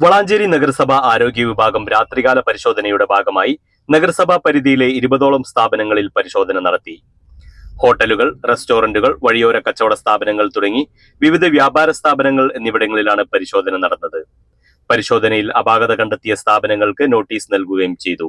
വളാഞ്ചേരി നഗരസഭ ആരോഗ്യ വിഭാഗം രാത്രികാല പരിശോധനയുടെ ഭാഗമായി നഗരസഭാ പരിധിയിലെ ഇരുപതോളം സ്ഥാപനങ്ങളിൽ പരിശോധന നടത്തി. ഹോട്ടലുകൾ റെസ്റ്റോറന്റുകൾ വഴിയോര കച്ചവട സ്ഥാപനങ്ങൾ തുടങ്ങി വിവിധ വ്യാപാര സ്ഥാപനങ്ങൾ എന്നിവിടങ്ങളിലാണ് പരിശോധന നടന്നത്. പരിശോധനയിൽ അപാകത കണ്ടെത്തിയ സ്ഥാപനങ്ങൾക്ക് നോട്ടീസ് നൽകുകയും ചെയ്തു.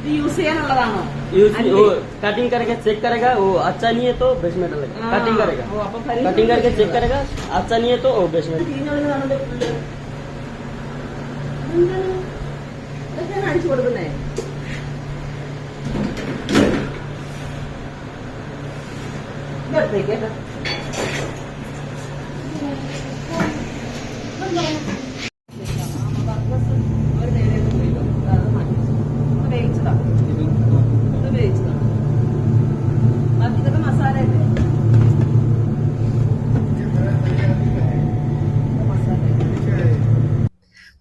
ഇത് യൂസ് ചെയ്യാനുള്ളതാണോ यूज अरे। वो कटिंग करके चेक करेगा वो अच्छा नहीं है तो बेच में डालेगा हाँ, कटिंग करेगा वो अपन खरीद कटिंग करके लेंगे। चेक करेगा अच्छा नहीं है तो वो बेच में തിരിഞ്ഞൊഴുകുന്നതാണല്ലോ full. എന്താണ്? ഇതൊക്കെയാണ് അടിച്ചു കൊടുക്കുന്നേ ഇതെടുത്തേക്ക് കേട്ടോ.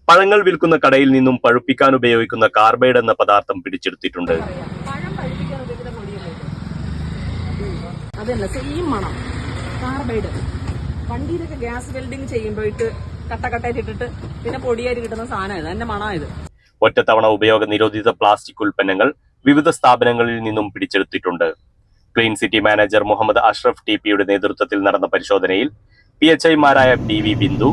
പഴങ്ങൾ വിൽക്കുന്ന കടയിൽ നിന്നും പഴുപ്പിക്കാൻ ഉപയോഗിക്കുന്ന കാർബൈഡ് എന്ന പദാർത്ഥം പിടിച്ചെടുത്തിട്ടുണ്ട്? അതല്ല സെയിം മണം. കാർബൈഡ് വണ്ടിയിലൊക്കെ ഗ്യാസ് വെൽഡിംഗ് ചെയ്യുമ്പോയിട്ട് കട്ടകട്ടയായിട്ട് ഇട്ടിട്ട് പിന്നെ പൊടിയായിട്ട് കിട്ടുന്ന സാധനമായത് എന്റെ മണമായത് ഒറ്റത്തവണ ഉപയോഗ നിരോധിത പ്ലാസ്റ്റിക് ഉൽപ്പന്നങ്ങൾ വിവിധ സ്ഥാപനങ്ങളിൽ നിന്നും പിടിച്ചെടുത്തിട്ടുണ്ട്. Clean city manager Muhammad Ashraf T പിയുടെ നേതൃത്വത്തിൽ നടന്ന പരിശോധനയിൽ പി എച്ച് ഐമാരായ P V Bindu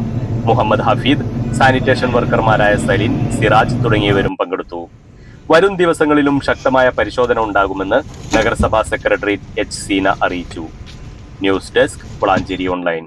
Muhammad Hafeed sanitation വർക്കർമാരായ Saleen Siraj തുടങ്ങിയവരും പങ്കെടുത്തു. വരും ദിവസങ്ങളിലും ശക്തമായ പരിശോധന ഉണ്ടാകുമെന്ന് നഗരസഭാ സെക്രട്ടറി എച്ച് സീന അറിയിച്ചു. News desk Valanchery online.